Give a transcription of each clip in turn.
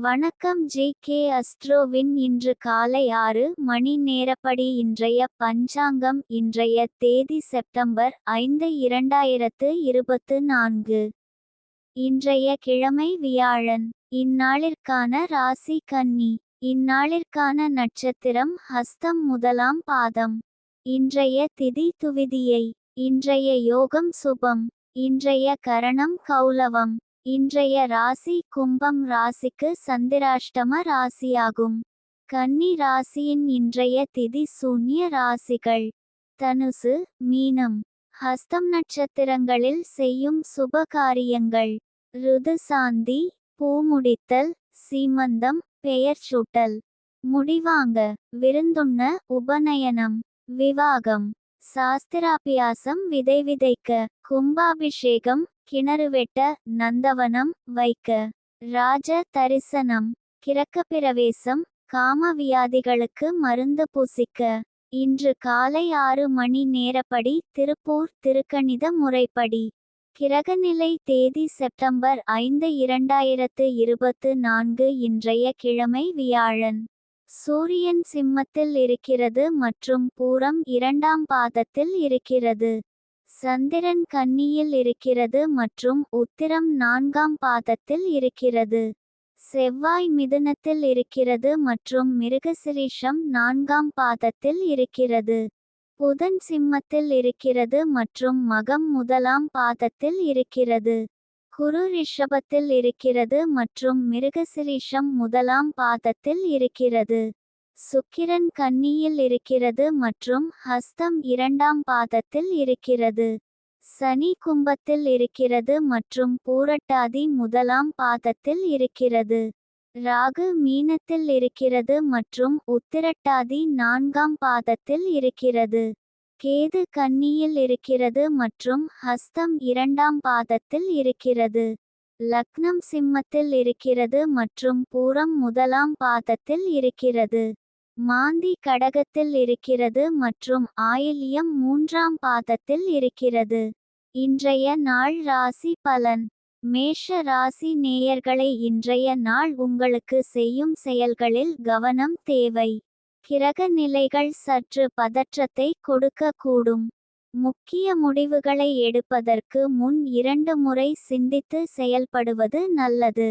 வணக்கம் J K அஸ்ட்ரோவின். இன்று காலை ஆறு மணி நேரப்படி இன்றைய பஞ்சாங்கம் இன்றைய தேதி செப்டம்பர் ஐந்து இரண்டாயிரத்து இருபத்து நான்கு. இன்றைய கிழமை வியாழன் இந்நாளிற்கான ராசி கன்னி இந்நாளிற்கான நட்சத்திரம் ஹஸ்தம் முதலாம் பாதம். இன்றைய திதி துவிதியை இன்றைய யோகம் சுபம் இன்றைய கரணம் கௌலவம். இன்றைய ராசி கும்பம் ராசிக்கு சந்திராஷ்டம ராசியாகும். கன்னி ராசியின் இன்றைய திதி சூன்ய ராசிகள். தனுசு மீனம் ஹஸ்தம் நட்சத்திரங்களில் செய்யும் சுப காரியங்கள் ருது சாந்தி பூமுடித்தல் சீமந்தம் பெயர் சூட்டல். முடிவாங்க விருந்துண்ண உபநயனம் விவாகம் சாஸ்திராபியாசம் விதை விதைக்க கும்பாபிஷேகம் கிணறு வெட்ட நந்தவனம் வைக்க. ராஜ தரிசனம். கிரக்கப்பிரவேசம் காம வியாதிகளுக்கு மருந்து பூசிக்க. இன்று காலை ஆறு மணி நேரப்படி திருப்பூர் திருக்கணித முறைப்படி. கிரகநிலை தேதி செப்டம்பர் ஐந்து இரண்டாயிரத்து இருபத்து நான்கு இன்றைய கிழமை வியாழன். சூரியன் சிம்மத்தில் இருக்கிறது மற்றும் பூரம் இரண்டாம் பாதத்தில் இருக்கிறது. சந்திரன் கன்னியில் இருக்கிறது மற்றும் உத்திரம் நான்காம் பாதத்தில் இருக்கிறது. செவ்வாய் மிதுனத்தில் இருக்கிறது மற்றும் மிருகசிரீஷம் நான்காம் பாதத்தில் இருக்கிறது. புதன் சிம்மத்தில் இருக்கிறது மற்றும் மகம் முதலாம் பாதத்தில் இருக்கிறது. குரு ரிஷபத்தில் இருக்கிறது மற்றும் மிருகசிரீஷம் முதலாம் பாதத்தில் இருக்கிறது. சுக்கிரன் கன்னியில் இருக்கிறது மற்றும் ஹஸ்தம் இரண்டாம் பாதத்தில் இருக்கிறது. சனி கும்பத்தில் இருக்கிறது மற்றும் பூரட்டாதி முதலாம் பாதத்தில் இருக்கிறது. ராகு மீனத்தில் இருக்கிறது மற்றும் உத்திரட்டாதி நான்காம் பாதத்தில் இருக்கிறது. கேது கன்னியில் இருக்கிறது மற்றும் ஹஸ்தம் இரண்டாம் பாதத்தில் இருக்கிறது. லக்னம் சிம்மத்தில் இருக்கிறது மற்றும் பூரம் முதலாம் பாதத்தில் இருக்கிறது. மாந்தி கடகத்தில் இருக்கிறது மற்றும் ஆயில்யம் மூன்றாம் பாதத்தில் இருக்கிறது. இன்றைய நாள் ராசி பலன். மேஷ ராசி நேயர்களை இன்றைய நாள் உங்களுக்கு செய்யும் செயல்களில் கவனம் தேவை. கிரக நிலைகள் சற்று பதற்றத்தை கொடுக்கக்கூடும். முக்கிய முடிவுகளை எடுப்பதற்கு முன் இரண்டு முறை சிந்தித்து செயல்படுவது நல்லது.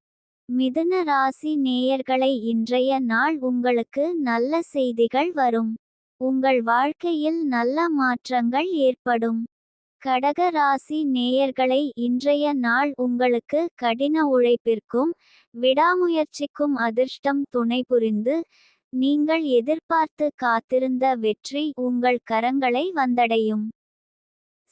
மிதுன ராசி நேயர்களை இன்றைய நாள் உங்களுக்கு நல்ல செய்திகள் வரும். உங்கள் வாழ்க்கையில் நல்ல மாற்றங்கள் ஏற்படும். கடக ராசி நேயர்களை இன்றைய நாள் உங்களுக்கு கடின உழைப்பிற்கும் விடாமுயற்சிக்கும் அதிர்ஷ்டம் துணை புரிந்து நீங்கள் எதிர்பார்த்து காத்திருந்த வெற்றி உங்கள் கரங்களை வந்தடையும்.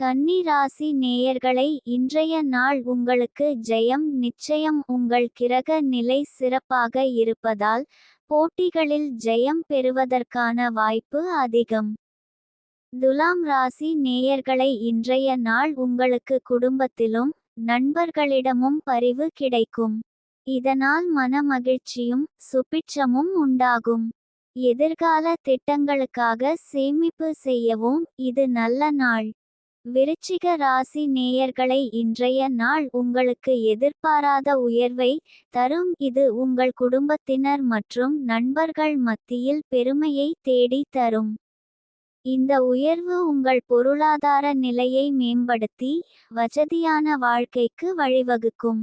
கன்னி ராசி நேயர்களை இன்றைய நாள் உங்களுக்கு ஜெயம் நிச்சயம் உங்கள் கிரக நிலை சிறப்பாக இருப்பதால் போட்டிகளில் ஜெயம் பெறுவதற்கான வாய்ப்பு அதிகம். துலாம் ராசி நேயர்களை இன்றைய நாள் உங்களுக்கு குடும்பத்திலும் நண்பர்களிடமும் பரிவு கிடைக்கும். இதனால் மனமகிழ்ச்சியும் சுபிட்சமும் உண்டாகும். எதிர்கால திட்டங்களுக்காக சேமிப்பு செய்யவும் இது நல்ல நாள். விருச்சிக ராசி நேயர்களை இன்றைய நாள் உங்களுக்கு எதிர்பாராத உயர்வை தரும். இது உங்கள் குடும்பத்தினர் மற்றும் நண்பர்கள் மத்தியில் பெருமையை தேடி தரும். இந்த உயர்வு உங்கள் பொருளாதார நிலையை மேம்படுத்தி வசதியான வாழ்க்கைக்கு வழிவகுக்கும்.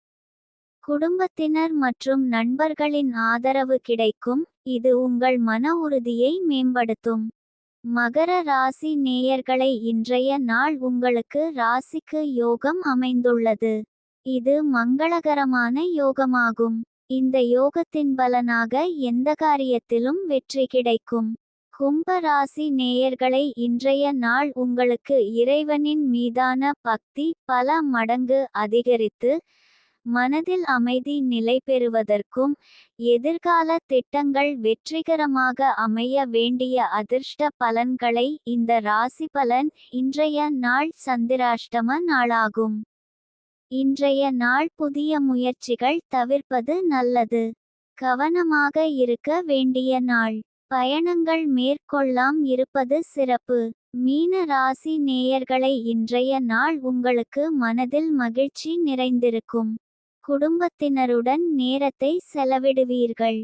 குடும்பத்தினர் மற்றும் நண்பர்களின் ஆதரவு கிடைக்கும். இது உங்கள் மன உறுதியை மேம்படுத்தும். மகர ராசி நேயர்களை இன்றைய நாள் உங்களுக்கு ராசிக்கு யோகம் அமைந்துள்ளது. இது மங்களகரமான யோகமாகும். இந்த யோகத்தின் பலனாக எந்த காரியத்திலும் வெற்றி கிடைக்கும். கும்ப ராசி நேயர்களை இன்றைய நாள் உங்களுக்கு இறைவனின் மீதான பக்தி பல மடங்கு அதிகரித்து மனதில் அமைதி நிலை பெறுவதற்கும் எதிர்கால திட்டங்கள் வெற்றிகரமாக அமைய வேண்டிய அதிர்ஷ்ட பலன்களை இந்த ராசி பலன் இன்றைய நாள் சந்திராஷ்டம நாளாகும். இன்றைய நாள் புதிய முயற்சிகள் தவிர்ப்பது நல்லது. கவனமாக இருக்க வேண்டிய நாள். பயணங்கள் மேற்கொள்ளாம் இருப்பது சிறப்பு. மீன ராசி நேயர்களை இன்றைய நாள் உங்களுக்கு மனதில் மகிழ்ச்சி நிறைந்திருக்கும். குடும்பத்தினருடன் நேரத்தை செலவிடுவீர்கள்.